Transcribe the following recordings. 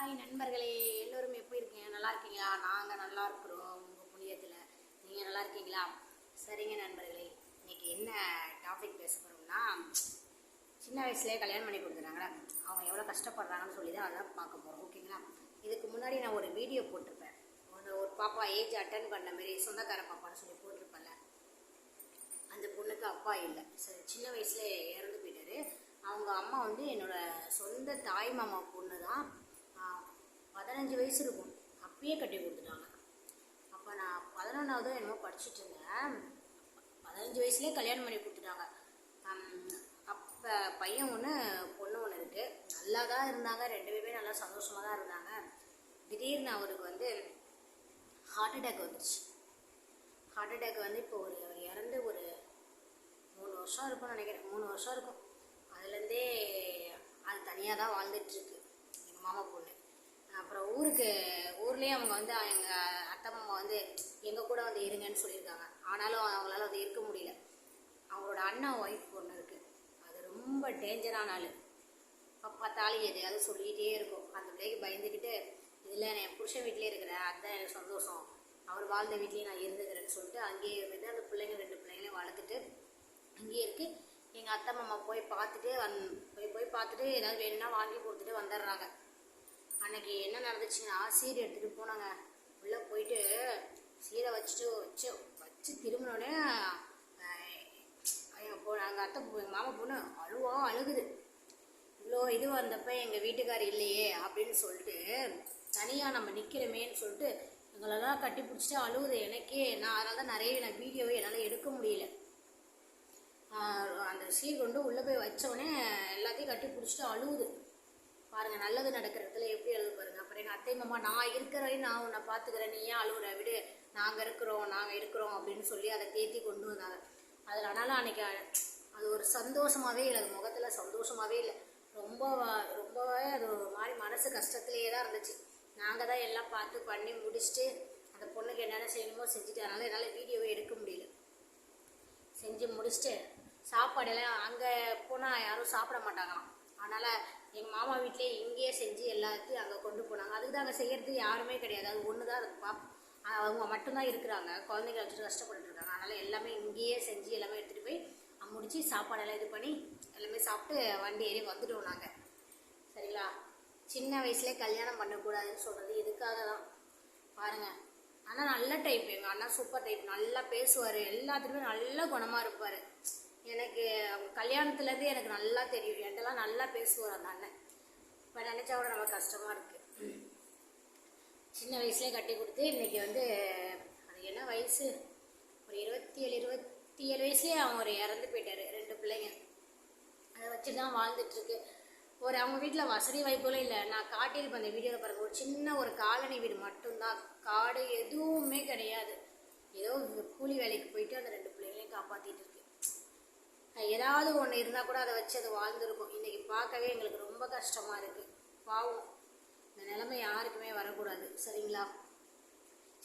Hi நண்பர்களே எல்லோரும் எப்படி இருக்கீங்க? நல்லா இருக்கீங்களா? நாங்கள் நல்லா இருக்கிறோம் உங்கள் புண்ணியத்தில் நீங்கள் நல்லா இருக்கீங்களா? சரிங்க நண்பர்களே இன்னைக்கு என்ன டாபிக் பேச போகிறோம்னா சின்ன வயசுலேயே கல்யாணம் பண்ணி கொடுத்துட்டாங்களா அவங்க எவ்வளோ கஷ்டப்படுறாங்கன்னு சொல்லி தான் அதான் பார்க்க போகிறோம் ஓகேங்களா இதுக்கு முன்னாடி நான் ஒரு வீடியோ போட்டிருப்பேன். ஒரு ஒரு பாப்பா ஏஜ் அட்டன் பண்ண மாரி சொந்தக்கார பாப்பான்னு சொல்லி போட்டிருப்பேன்ல. அந்த பொண்ணுக்கு அப்பா இல்லை. சரி சின்ன வயசுல இறந்து போயிட்டாரு. அவங்க அம்மா வந்து என்னோட சொந்த தாய் மாமா பொண்ணு தான் பதினஞ்சு வயசு இருக்கும். அப்பயே கட்டி கொடுத்துட்டாங்க. அப்போ நான் பதினொன்றாவதோ என்னமோ படிச்சுட்டு இருந்தேன். பதினஞ்சு வயசுலேயே கல்யாணம் பண்ணி கொடுத்துட்டாங்க. அப்போ பையன் ஒன்று பொண்ணு ஒன்று இருக்குது நல்லா தான் இருந்தாங்க. ரெண்டு பேருமே நல்லா சந்தோஷமாக தான் இருந்தாங்க. திடீர்னு அவருக்கு வந்து ஹார்ட் அட்டாக் வந்துச்சு ஹார்ட் அட்டாக் வந்து இப்போ ஒரு அவர் இறந்து ஒரு மூணு வருஷம் இருக்கும்னு நினைக்கிறேன். மூணு வருஷம் இருக்கும். அதுலேருந்தே அது தனியாக தான் வாழ்ந்துட்டுருக்கு எங்கள் மாமா பொண்ணு. அப்புறம் ஊருக்கு ஊர்லேயே அவங்க வந்து எங்கள் அத்தை மாமா வந்து எங்கள் கூட வந்து இருங்கன்னு சொல்லியிருக்காங்க. ஆனாலும் அவங்களால வந்து இருக்க முடியல. அவங்களோட அண்ணா ஒய்ஃப் பொண்ணு இருக்குது அது ரொம்ப டேஞ்சரான ஆள். பார்த்தாலும் எதையாவது சொல்லிகிட்டே இருக்கும். அந்த பிள்ளைக்கு பயந்துக்கிட்டு இதில் நான் என் புருஷன் வீட்டிலே இருக்கிறேன் அதுதான் எனக்கு சந்தோஷம். அவர் வாழ்ந்த வீட்லேயே நான் இருந்துக்கிறேன்னு சொல்லிட்டு அங்கேயே இருந்துட்டு அந்த பிள்ளைங்க ரெண்டு பிள்ளைங்களையும் வளர்த்துட்டு அங்கேயே இருக்குது எங்கள் அத்தை மாமா போய் பார்த்துட்டு வந் போய் போய் பார்த்துட்டு ஏதாவது வேணும்னா வாங்கி கொடுத்துட்டு வந்துடுறாங்க. அன்னைக்கு என்ன நடந்துச்சுன்னா சீரை எடுத்துகிட்டு போனாங்க. உள்ளே போயிட்டு சீரை வச்சுட்டு வச்சு வச்சு திரும்பினோடனே எங்கள் பொண்ணு எங்கள் அத்தை எங்கள் மாமா பொண்ணு அழுவா அழுகுது. இவ்வளோ இது வந்தப்ப எங்கள் வீட்டுக்கார் இல்லையே அப்படின்னு சொல்லிட்டு தனியாக நம்ம நிற்கிறோமேன்னு சொல்லிட்டு எங்களெல்லாம் கட்டி பிடிச்சிட்டு அழுகுது எனக்கே நான் அதனால தான் நிறைய நான் வீடியோவே என்னால் எடுக்க முடியல. அந்த சீர் கொண்டு உள்ளே போய் வச்சோடனே எல்லாத்தையும் கட்டி பிடிச்சிட்டு அழுகுது பாருங்க நல்லது நடக்கிற இடத்துல எப்படி அழுது பாருங்க. அப்புறம் எங்கள் அத்தை மாமா நான் இருக்கிற வரையும் நான் உன்னை பார்த்துக்கிறேன். நீ ஏன் அழுகுற விடு. நாங்கள் இருக்கிறோம் நாங்கள் இருக்கிறோம் அப்படின்னு சொல்லி அதை தேத்தி கொண்டு வந்தாங்க. அதில் ஆனாலும் அன்னைக்கு அது ஒரு சந்தோஷமாவே இல்லை. அது முகத்தில் சந்தோஷமாவே இல்லை. ரொம்ப ரொம்பவே அது ஒரு மாதிரி மனசு கஷ்டத்துலேயே தான் இருந்துச்சு. நாங்கள் தான் எல்லாம் பார்த்து பண்ணி முடிச்சுட்டு அந்த பொண்ணுக்கு என்னென்ன செய்யணுமோ செஞ்சுட்டு அதனால என்னால் வீடியோவே எடுக்க முடியல. செஞ்சு முடிச்சுட்டு சாப்பாடெல்லாம் அங்கே போனால் யாரும் சாப்பிட மாட்டாங்களாம். அதனால் எங்கள் மாமா வீட்டிலே இங்கேயே செஞ்சு எல்லாத்தையும் அங்கே கொண்டு போனாங்க. அதுக்கு தான் அங்கே செய்கிறது யாருமே கிடையாது. அது ஒன்று தான் அதுக்கு பாப் அவங்க மட்டும்தான் இருக்கிறாங்க. குழந்தைங்க வச்சுட்டு கஷ்டப்பட்டுட்டு இருக்காங்க. அதனால் எல்லாமே இங்கேயே செஞ்சு எல்லாமே எடுத்துகிட்டு போய் முடித்து சாப்பாடெல்லாம் இது பண்ணி எல்லாமே சாப்பிட்டு வண்டி ஏறி வந்துடுவோம் நாங்கள் சரிங்களா? சின்ன வயசுலேயே கல்யாணம் பண்ணக்கூடாதுன்னு சொல்கிறது இதுக்காக தான் பாருங்கள் ஆனால் நல்ல டைப் எங்கள் அண்ணா சூப்பர் டைப் நல்லா பேசுவார். எல்லாத்துக்குமே நல்ல குணமாக இருப்பார். எனக்கு அவங்க கல்யாணத்துலேருந்து எனக்கு நல்லா தெரியும். என்கிட்டலாம் நல்லா பேசுவார் அந்த அண்ணன். இப்போ நினச்சா கூட நமக்கு கஷ்டமாக இருக்குது சின்ன வயசுலேயே கட்டி கொடுத்து இன்றைக்கி வந்து அது என்ன வயசு? ஒரு இருபத்தி ஏழு இருபத்தி ஏழு வயசுலேயே அவங்க ஒரு இறந்து போயிட்டார் ரெண்டு பிள்ளைங்க. அதை வச்சு தான் வாழ்ந்துட்டுருக்கு ஒரு அவங்க வீட்டில் வசதி வாய்ப்புகளும் இல்லை. நான் காட்டியிருப்பேன் அந்த வீடியோவில் பாருங்கள் ஒரு சின்ன ஒரு காலனி வீடு மட்டும்தான். காடு எதுவுமே கிடையாது. ஏதோ கூலி வேலைக்கு போயிட்டு அந்த ரெண்டு பிள்ளைங்களையும் காப்பாற்றிட்டு இருக்கு. ஏதாவது ஒன்று இருந்தால் கூட அதை வச்சு அது வாழ்ந்துருக்கும். இன்றைக்கி பார்க்கவே எங்களுக்கு ரொம்ப கஷ்டமாக இருக்குது பாவம். இந்த நிலைமை யாருக்குமே வரக்கூடாது. சரிங்களா?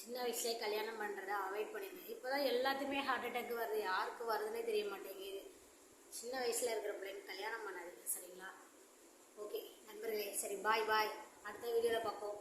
சின்ன வயசுலேயே கல்யாணம் பண்ணுறத அவாய்ட் பண்ணிடுங்க இப்போ தான் எல்லாத்துக்குமே ஹார்ட் அட்டாக் வருது. யாருக்கு வருதுன்னே தெரிய மாட்டேங்குது. சின்ன வயசில் இருக்கிற பிள்ளைங்க கல்யாணம் பண்ணாதீங்க. சரிங்களா? ஓகே நண்பர்களே சரி பாய் பாய் அடுத்த வீடியோவில் பார்ப்போம்.